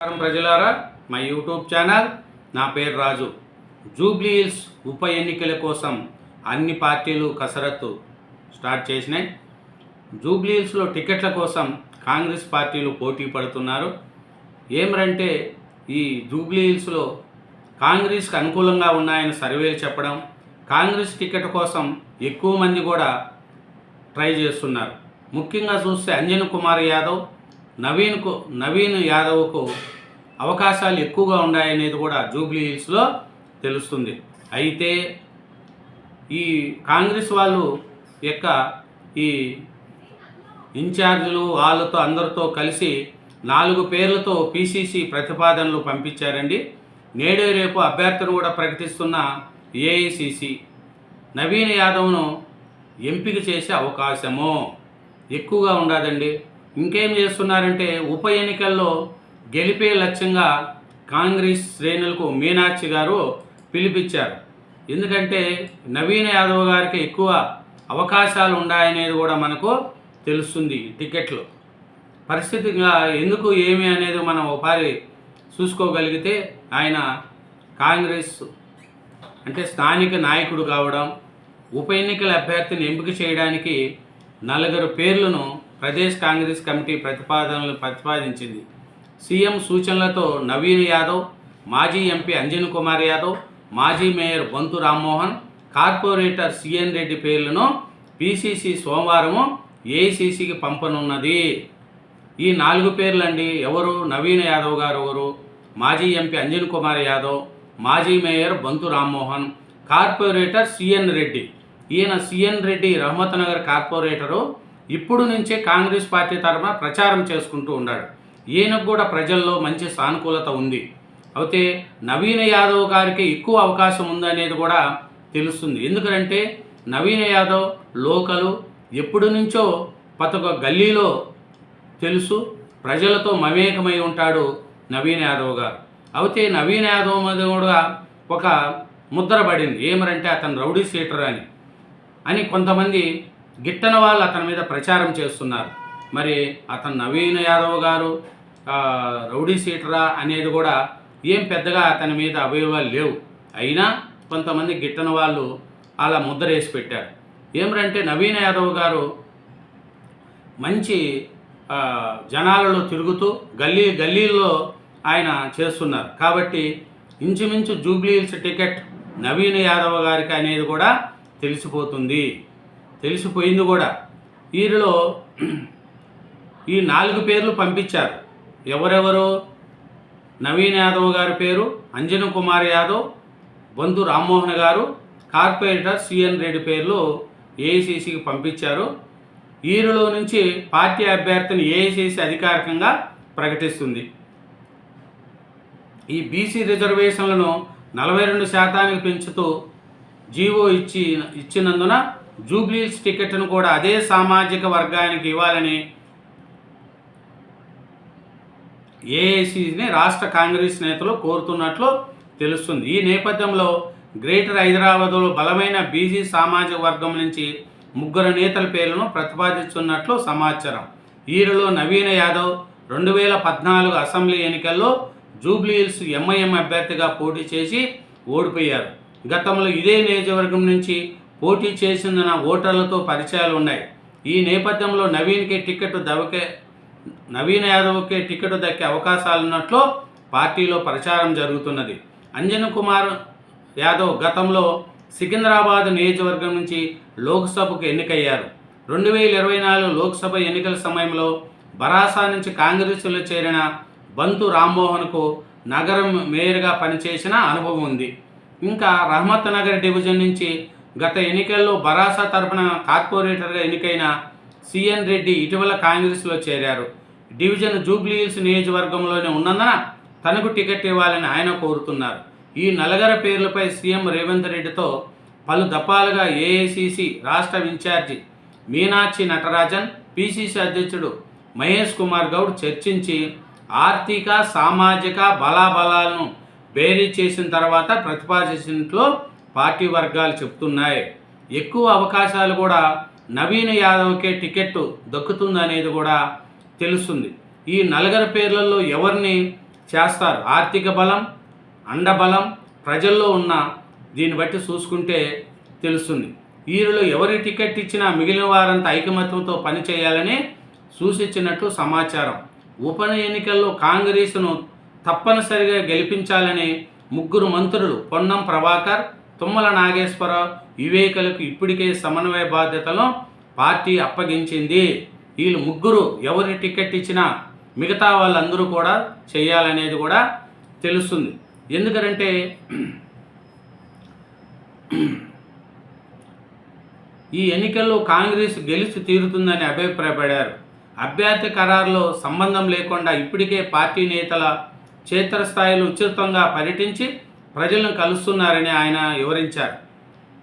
నమస్కారం ప్రజలారా మా యూట్యూబ్ ఛానల్ నా పేరు రాజు. జూబ్లీ హిల్స్ ఉప ఎన్నికల కోసం అన్ని పార్టీలు కసరత్తు స్టార్ట్ చేసినాయి. జూబ్లీ హిల్స్లో టికెట్ల కోసం కాంగ్రెస్ పార్టీలు పోటీ పడుతున్నారు. ఏమరంటే ఈ జూబ్లీ హిల్స్లో కాంగ్రెస్కి అనుకూలంగా ఉన్నాయని సర్వేలు చెప్పడం కాంగ్రెస్ టికెట్ కోసం ఎక్కువ మంది కూడా ట్రై చేస్తున్నారు. ముఖ్యంగా చూస్తే అంజన్ కుమార్ యాదవ్ నవీన్కు నవీన్ యాదవ్కు అవకాశాలు ఎక్కువగా ఉన్నాయనేది కూడా జూబ్లీ హిల్స్లో తెలుస్తుంది. అయితే ఈ కాంగ్రెస్ వాళ్ళు యొక్క ఈ ఇన్ఛార్జీలు వాళ్ళతో అందరితో కలిసి నాలుగు పేర్లతో పిసిసి ప్రతిపాదనలు పంపించారండి. నేడే రేపు అభ్యర్థులు కూడా ప్రకటిస్తున్న ఏఐసిసి. నవీన్ యాదవ్ను ఎంపిక చేసే అవకాశము ఎక్కువగా ఉండదండి. ఇంకేం చేస్తున్నారంటే ఉప ఎన్నికల్లో గెలిపే లక్ష్యంగా కాంగ్రెస్ శ్రేణులకు మీనాక్షి గారు పిలిపించారు. ఎందుకంటే నవీన్ యాదవ్ గారికి ఎక్కువ అవకాశాలు ఉన్నాయనేది కూడా మనకు తెలుస్తుంది టికెట్లు. పరిస్థితిగా ఎందుకు ఏమి అనేది మనం ఒకసారి చూసుకోగలిగితే ఆయన కాంగ్రెస్ అంటే స్థానిక నాయకుడు కావడం ఉప ఎన్నికల అభ్యర్థిని ఎంపిక చేయడానికి నలుగురు పేర్లను ప్రదేశ్ కాంగ్రెస్ కమిటీ ప్రతిపాదనలు ప్రతిపాదించింది. సీఎం సూచనలతో నవీన్ యాదవ్ మాజీ ఎంపీ అంజన్ కుమార్ యాదవ్ మాజీ mayor Bonthu Rammohan corporator CN Reddy పేర్లను పిసిసి సోమవారము ఏఐసిసికి పంపనున్నది. ఈ నాలుగు పేర్లండి ఎవరు? నవీన్ యాదవ్ గారు ఎవరు? మాజీ ఎంపీ అంజన్ కుమార్ యాదవ్ మాజీ mayor Bonthu Rammohan corporator CN Reddy. ఈయన సిఎన్ రెడ్డి రహమత్ నగర్ కార్పొరేటరు ఇప్పుడు నుంచే కాంగ్రెస్ పార్టీ తరఫున ప్రచారం చేసుకుంటూ ఉన్నాడు. ఈయనకు కూడా ప్రజల్లో మంచి సానుకూలత ఉంది. అయితే నవీన యాదవ్ గారికి ఎక్కువ అవకాశం ఉందనేది కూడా తెలుస్తుంది. ఎందుకంటే నవీన యాదవ్ లోకలు ఎప్పుడు నుంచో పతొక గల్లీలో తెలుసు ప్రజలతో మమేకమై ఉంటాడు నవీన్ యాదవ్ గారు. అయితే నవీన్ యాదవ్ మీద కూడా ఒక ముద్ర పడింది. ఏమరంటే అతను రౌడీ సీటర్ అని. అని కొంతమంది గిట్టన వాళ్ళు అతని మీద ప్రచారం చేస్తున్నారు. మరి అతను నవీన్ యాదవ్ గారు రౌడీ సీటరా అనేది కూడా ఏం పెద్దగా అతని మీద అవయవాలు లేవు. అయినా కొంతమంది గిట్టన వాళ్ళు అలా ముద్ర వేసి పెట్టారు. ఏమిటంటే నవీన్ యాదవ్ గారు మంచి జనాలలో తిరుగుతూ గల్లీ గల్లీల్లో ఆయన చేస్తున్నారు. కాబట్టి ఇంచుమించు జూబ్లీ హిల్స్ టికెట్ నవీన్ యాదవ్ గారికి అనేది కూడా తెలిసిపోతుంది. తెలిసిపోయింది కూడా. వీరిలో ఈ నాలుగు పేర్లు పంపించారు. ఎవరెవరు? నవీన్ యాదవ్ గారి పేరు అంజన కుమార్ యాదవ్ బంధు రామ్మోహన్ గారు కార్పొరేటర్ సిఎన్ రెడ్డి పేర్లు ఏఐసిసికి పంపించారు. వీరిలో నుంచి పార్టీ అభ్యర్థిని ఏఐసిసి అధికారికంగా ప్రకటిస్తుంది. ఈ బీసీ రిజర్వేషన్లను నలభై రెండు శాతానికి పెంచుతూ జీవో ఇచ్చి ఇచ్చినందున జూబ్లీస్ టికెట్ను కూడా అదే సామాజిక వర్గానికి ఇవ్వాలని ఏఐసిని రాష్ట్ర కాంగ్రెస్ నేతలు కోరుతున్నట్లు తెలుస్తుంది. ఈ నేపథ్యంలో గ్రేటర్ హైదరాబాద్లో బలమైన బీసీ సామాజిక వర్గం నుంచి ముగ్గురు నేతల పేర్లను ప్రతిపాదిస్తున్నట్లు సమాచారం. వీరిలో నవీన యాదవ్ రెండు వేల పద్నాలుగు అసెంబ్లీ ఎన్నికల్లో జూబ్లీహిల్స్ ఎంఐఎం అభ్యర్థిగా పోటీ చేసి ఓడిపోయారు. గతంలో ఇదే నియోజకవర్గం నుంచి పోటీ చేసిందిన ఓటర్లతో పరిచయాలు ఉన్నాయి. ఈ నేపథ్యంలో నవీన్కి టికెట్ దవకే నవీన్ యాదవ్కి టికెట్ దక్కే అవకాశాలున్నట్లు పార్టీలో ప్రచారం జరుగుతున్నది. అంజన్ కుమార్ యాదవ్ గతంలో సికింద్రాబాద్ నియోజకవర్గం నుంచి లోక్సభకు ఎన్నికయ్యారు. రెండు వేల ఇరవై నాలుగు లోక్సభ ఎన్నికల సమయంలో బరాసా నుంచి కాంగ్రెస్లో చేరిన బంతు రామ్మోహన్కు నగరం మేయర్గా పనిచేసిన అనుభవం ఉంది. ఇంకా రహమత్ నగర్ డివిజన్ నుంచి గత ఎన్నికల్లో బరాసా తరపున కార్పొరేటర్గా ఎన్నికైన సిఎన్ రెడ్డి ఇటీవల కాంగ్రెస్లో చేరారు. డివిజన్ జూబ్లీహిల్స్ నియోజకవర్గంలోనే ఉన్నందున తనకు టికెట్ ఇవ్వాలని ఆయన కోరుతున్నారు. ఈ నలగర పేర్లపై సీఎం రేవంత్ రెడ్డితో పలు దఫాలుగా ఏఐసిసి రాష్ట్ర ఇన్ఛార్జి మీనాక్షి నటరాజన్ పిసిసి అధ్యక్షుడు మహేష్ కుమార్ గౌడ్ చర్చించి ఆర్థిక సామాజిక బలాబలాలను బేరీ చేసిన తర్వాత ప్రతిపాదించినట్లు పార్టీ వర్గాలు చెప్తున్నాయి. ఎక్కువ అవకాశాలు కూడా నవీన్ యాదవ్కే టికెట్ దక్కుతుందనేది కూడా తెలుస్తుంది. ఈ నలుగురు పేర్లలో ఎవరిని చేస్తారు? ఆర్థిక బలం అండబలం ప్రజల్లో ఉన్న దీన్ని బట్టి చూసుకుంటే తెలుస్తుంది. వీరిలో ఎవరి టికెట్ ఇచ్చినా మిగిలిన వారంతా ఐకమత్యంతో పనిచేయాలని సూచించినట్లు సమాచారం. ఉప ఎన్నికల్లో కాంగ్రెస్ను తప్పనిసరిగా గెలిపించాలని ముగ్గురు మంత్రులు పొన్నం ప్రభాకర్ తుమ్మల నాగేశ్వరరావు వివేకులకు ఇప్పటికే సమన్వయ బాధ్యతలను పార్టీ అప్పగించింది. వీళ్ళు ముగ్గురు ఎవరి టికెట్ ఇచ్చినా మిగతా వాళ్ళందరూ కూడా చేయాలనేది కూడా తెలుస్తుంది. ఎందుకంటే ఈ ఎన్నికల్లో కాంగ్రెస్ గెలిచి తీరుతుందని అభిప్రాయపడారు. అభ్యర్థి ఖరారులో సంబంధం లేకుండా ఇప్పటికే పార్టీ నేతల క్షేత్రస్థాయిలో ఉచితంగా పర్యటించి ప్రజలను కలుస్తున్నారని ఆయన వివరించారు.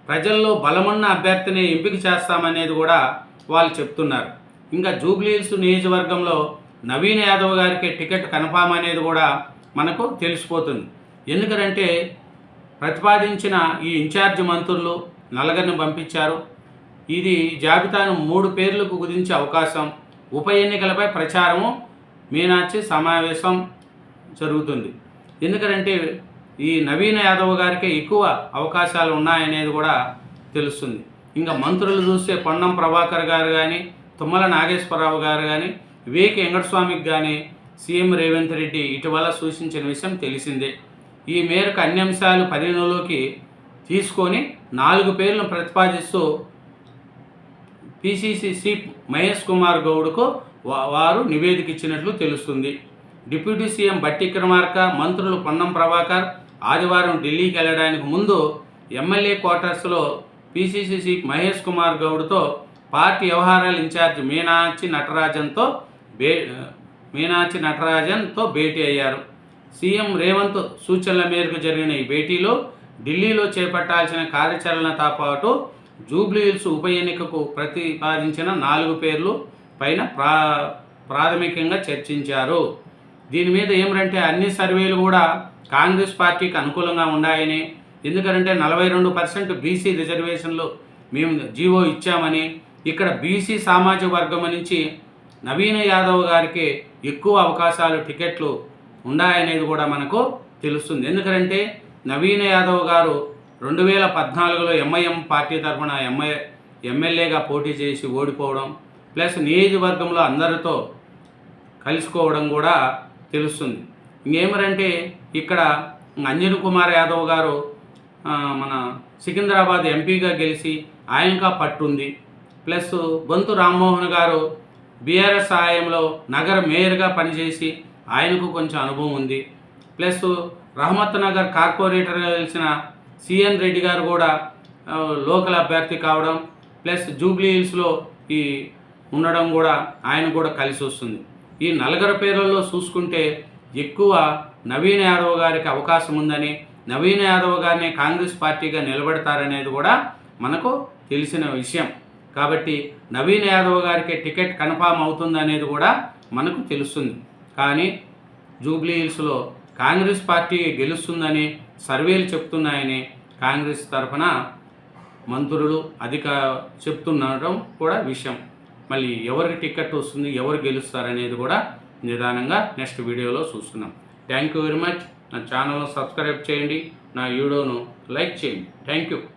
ప్రజల్లో బలమున్న అభ్యర్థిని ఎంపిక చేస్తామనేది కూడా వాళ్ళు చెప్తున్నారు. ఇంకా జూబ్లీహిల్స్ నియోజకవర్గంలో నవీన్ యాదవ్ గారికి టికెట్ కన్ఫామ్ అనేది కూడా మనకు తెలిసిపోతుంది. ఎందుకంటే ప్రతిపాదించిన ఈ ఇన్ఛార్జ్ మంత్రులు నలగరిని పంపించారు. ఇది జాబితాను మూడు పేర్లకు కుదించే అవకాశం ఉప ఎన్నికలపై ప్రచారము మీనాచి సమావేశం జరుగుతుంది. ఎందుకంటే ఈ నవీన యాదవ్ గారికి ఎక్కువ అవకాశాలు ఉన్నాయనేది కూడా తెలుస్తుంది. ఇంకా మంత్రులు చూస్తే పొన్నం ప్రభాకర్ గారు కానీ తుమ్మల నాగేశ్వరరావు గారు కానీ వివేక్ వెంకటస్వామికి కానీ సీఎం రేవంత్ రెడ్డి ఇటీవల సూచించిన విషయం తెలిసిందే. ఈ మేరకు అన్ని అంశాలు పరిగణలోకి తీసుకొని నాలుగు పేర్లను ప్రతిపాదిస్తూ పిసిసి చీఫ్ మహేష్ కుమార్ గౌడ్కు వారు నివేదిక ఇచ్చినట్లు తెలుస్తుంది. డిప్యూటీ సీఎం బట్టి క్రమార్క మంత్రులు పొన్నం ప్రభాకర్ ఆదివారం ఢిల్లీకి వెళ్ళడానికి ముందు ఎమ్మెల్యే క్వార్టర్స్లో పిసిసి చీఫ్ మహేష్ కుమార్ గౌడ్తో పార్టీ వ్యవహారాల ఇన్ఛార్జ్ మీనాక్షి నటరాజన్తో బే మీనాక్షి నటరాజన్తో భేటీ అయ్యారు. సీఎం రేవంత్ సూచనల మేరకు జరిగిన ఈ భేటీలో ఢిల్లీలో చేపట్టాల్సిన కార్యాచరణతో పాటు జూబ్లీహిల్స్ ఉప ఎన్నికకు ప్రతిపాదించిన నాలుగు పేర్లు పైన ప్రా ప్రాథమికంగా చర్చించారు. దీని మీద ఏమిటంటే అన్ని సర్వేలు కూడా కాంగ్రెస్ పార్టీకి అనుకూలంగా ఉన్నాయని ఎందుకంటే నలభై రెండు పర్సెంట్ బీసీ రిజర్వేషన్లు మేము జీవో ఇచ్చామని ఇక్కడ బీసీ సామాజిక వర్గం నుంచి నవీన యాదవ్ గారికి ఎక్కువ అవకాశాలు టికెట్లు ఉన్నాయనేది కూడా మనకు తెలుస్తుంది. ఎందుకంటే నవీన యాదవ్ గారు రెండు వేల పద్నాలుగులో ఎంఐఎం పార్టీ తరఫున ఎంఐ ఎమ్మెల్యేగా పోటీ చేసి ఓడిపోవడం ప్లస్ నియోజకవర్గంలో అందరితో కలుసుకోవడం కూడా తెలుస్తుంది. ఇంకేమరంటే ఇక్కడ అంజన్ కుమార్ యాదవ్ గారు మన సికింద్రాబాద్ ఎంపీగా గెలిచి ఆయనకా పట్టుంది. ప్లస్ బొంతు రామ్మోహన్ గారు బీఆర్ఎస్ సహాయంలో నగర మేయర్గా పనిచేసి ఆయనకు కొంచెం అనుభవం ఉంది. ప్లస్ రహమత్ నగర్ కార్పొరేటర్గా గెలిచిన సిఎన్ రెడ్డి గారు కూడా లోకల్ అభ్యర్థి కావడం ప్లస్ జూబ్లీ హిల్స్లో ఈ ఉండడం కూడా ఆయన కూడా కలిసి వస్తుంది. ఈ నలుగురు పేర్లలో చూసుకుంటే ఎక్కువ నవీన్ యాదవ్ గారికి అవకాశం ఉందని నవీన్ యాదవ్ గారిని కాంగ్రెస్ పార్టీగా నిలబెడతారనేది కూడా మనకు తెలిసిన విషయం. కాబట్టి నవీన్ యాదవ్ గారికి టికెట్ కన్ఫామ్ అవుతుందనేది కూడా మనకు తెలుస్తుంది. కానీ జూబ్లీ హిల్స్లో కాంగ్రెస్ పార్టీ గెలుస్తుందని సర్వేలు చెప్తున్నాయని కాంగ్రెస్ తరఫున మంత్రులు అధిక చెప్తుండటం కూడా విషయం. మళ్ళీ ఎవరికి టికెట్ వస్తుంది ఎవరు గెలుస్తారనేది కూడా నిదానంగా నెక్స్ట్ వీడియోలో చూస్తున్నాం థ్యాంక్ యూ వెరీ మచ్ నా ఛానల్ను సబ్స్క్రైబ్ చేయండి. నా వీడియోను లైక్ చేయండి. Thank you